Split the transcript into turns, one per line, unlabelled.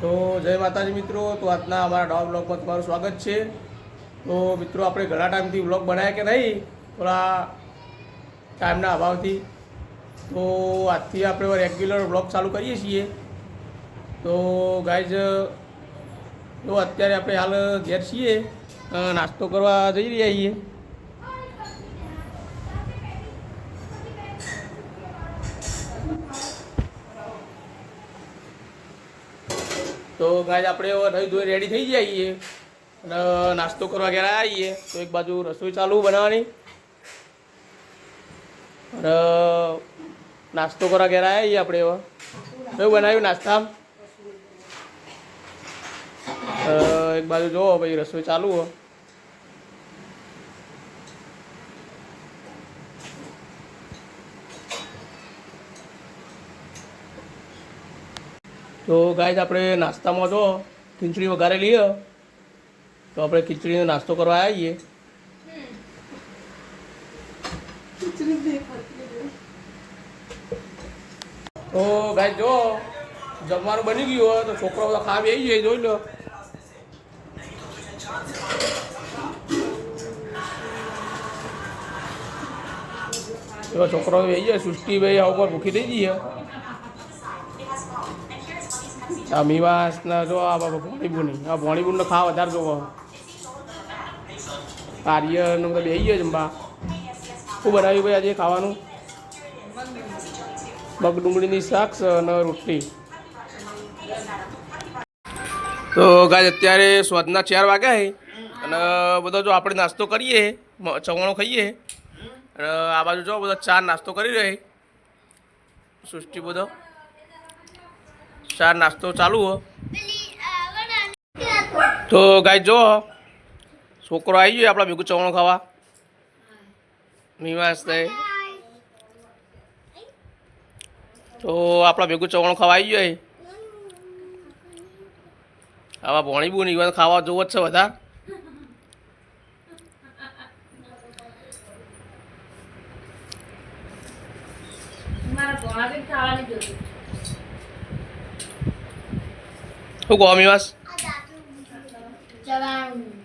તો જય માતાજી મિત્રો, તો આજના અમારા નવા બ્લોગમાં તમારું સ્વાગત છે. તો મિત્રો, આપણે ઘણા ટાઈમથી બ્લોગ બનાવ્યા કે નહીં થોડા ટાઈમના અભાવથી, તો આજથી આપણે રેગ્યુલર બ્લોગ ચાલુ કરીએ છીએ. તો ગાઈઝ તો અત્યારે આપણે હાલ ઘેર છીએ નાસ્તો કરવા જઈ રહ્યા છીએ. તો ગાય આપણે નહીં ધોઈ રેડી થઈ જઈએ અને નાસ્તો કરવા ઘેર આવીએ તો એક બાજુ રસોઈ ચાલુ બનાવવાની. અને નાસ્તો કરવા ઘેર આવીએ આપણે એવા કયું બનાવ્યું નાસ્તામાં? એક બાજુ જોવો ભાઈ રસોઈ ચાલુ હો. તો ગાય આપણે નાસ્તામાં જો ખીચડી વઘારે લઈએ, તો આપણે ખીચડીનો નાસ્તો કરવા આવીએ. તો ગાય જો જમવાનું બની ગયું હોય તો છોકરો બધા ખાવા આવી જાય, જોઈ લો. એવા છોકરાઓ આવી જાય, સૃષ્ટિભાઈ ઉપર ભૂખી થઈ જઈએ આ મીવાસ ના જો આ ભોણીબુની આ ભોણીબુન ખાવા વધારે જોવો. કાર્ય ને બધા બેસી ગયો જમવા શું બનાવ્યું ભાઈ આજે ખાવાનું? મગ ડુંગળીની શાક અને રોટલી. તો ગાય અત્યારે સ્વાદના ચાર વાગ્યા અને બધો જો આપણે નાસ્તો કરીએ ચવાણો ખાઈએ. અને આ બાજુ જો બધા ચા નાસ્તો કરી રહે સૃષ્ટિ બધો? ચાર નાસ્તો ચાલુ હો. તો ગાય જો, છોકરો આવી ગયો આપણા ભેગું ચવાણું ખાવા. નિવાસ થાય તો આપણા ભેગું ચવાણું ખાવા આવી ગયો આવા ભોણી બુન ઈવન ખાવા જોવો જ છે બધા.
મારા ભોણા ખાવાની જોતું
શું કહો મીમાસ
ચવાણું